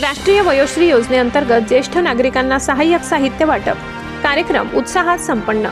राष्ट्रीय वयोश्री योजनेअंतर्गत ज्येष्ठ नागरिकांना सहाय्यक साहित्य वाटप. कार्यक्रम उत्साहात संपन्न.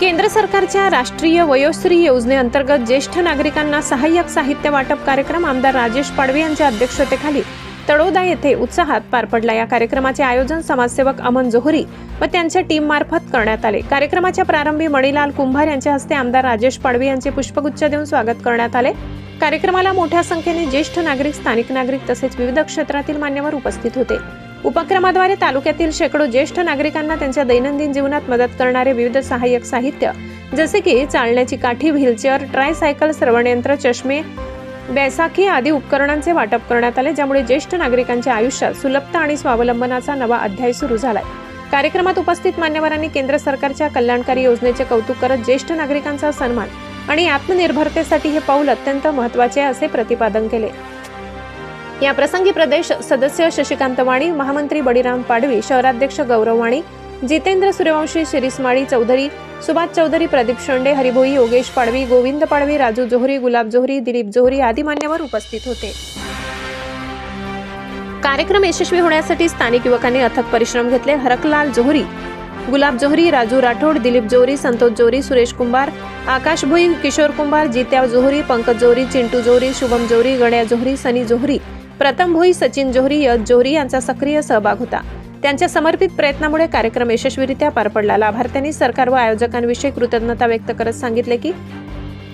केंद्र सरकारच्या राष्ट्रीय वयोश्री योजनेअंतर्गत ज्येष्ठ नागरिकांना सहाय्यक साहित्य वाटप कार्यक्रम आमदार राजेश पाडवे यांच्या अध्यक्षतेखाली तळोदा येथे उत्साहात पार पडला. या कार्यक्रमाचे आयोजन समाजसेवक अमन जोहरी व त्यांच्या टीम मार्फत करण्यात आले. कार्यक्रमाच्या प्रारंभी मणिलाल कुंभार यांच्या हस्ते आमदार राजेश पाडवी यांचे पुष्पगुच्छ देऊन स्वागत करण्यात आले. कार्यक्रमाला मोठ्या संख्येने ज्येष्ठ नागरिक स्थानिक नागरिक तसेच विविध क्षेत्रातील मान्यवर उपस्थित होते. उपक्रमाद्वारे तालुक्यातील शेकडो ज्येष्ठ नागरिकांना त्यांच्या दैनंदिन जीवनात मदत करणारे विविध सहाय्यक साहित्य जसे की चालण्याची काठी व्हीलचेअर ट्रायसायकल श्रवणयंत्र चष्मे बैसाखी आदी उपकरणांचे वाटप करण्यात आले ज्यामुळे ज्येष्ठ नागरिकांच्या आयुष्यात सुलभता आणि स्वावलंबनाचा नवा अध्याय सुरू झालाय. कार्यक्रमात उपस्थित मान्यवरांनी केंद्र सरकारच्या कल्याणकारी योजनेचे कौतुक करत ज्येष्ठ नागरिकांचा सन्मान आणि आत्मनिर्भरतेसाठी हे पाऊल अत्यंत महत्त्वाचे आहे असे प्रतिपादन केले. या प्रसंगी प्रदेश सदस्य शशिकांत वाणी महामंत्री बळीराम पाडवी शहराध्यक्ष गौरव वाणी जितेंद्र सूर्यवंशी शिरीष माळी चौधरी सुभाष चौधरी प्रदीप शेंडे हरिभोई योगेश पाडवी गोविंद पाडवी राजू जोहरी गुलाब जोहरी दिलीप जोहरी आदी मान्यवर उपस्थित होते. कार्यक्रम यशस्वी होण्यासाठी स्थानिक युवकांनी अथक परिश्रम घेतले. हरकलाल जोहरी गुलाब जोहरी राजू राठोड दिलीप जोहरी संतोष जोहरी सुरेश कुंभार आकाश भोई किशोर कुंभार जित्या जोहरी पंकज जोहरी चिंटू जोहरी शुभम जोहरी गण्या जोहरी सनी जोहरी प्रथम भोई सचिन जोहरी यश जोहरी यांचा सक्रिय सहभाग होता. त्यांच्या समर्पित प्रयत्नामुळे कार्यक्रम यशस्वीरित्या पार पडला. लाभार्थ्यांनी सरकार व आयोजकांविषयी कृतज्ञता व्यक्त करत सांगितले की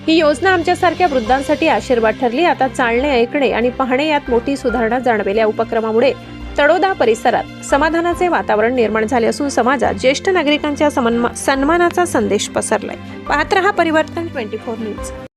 ही योजना आमच्यासारख्या वृद्धांसाठी आशीर्वाद ठरली. आता चालणे ऐकणे आणि पाहणे यात मोठी सुधारणा जाणवेल. या उपक्रमामुळे तडोदा परिसरात समाधानाचे वातावरण निर्माण झाले असून समाजात ज्येष्ठ नागरिकांच्या समन्मा- सन्मानाचा संदेश पसरलाय. पाहत रहा परिवर्तन ट्वेंटी फोर न्यूज.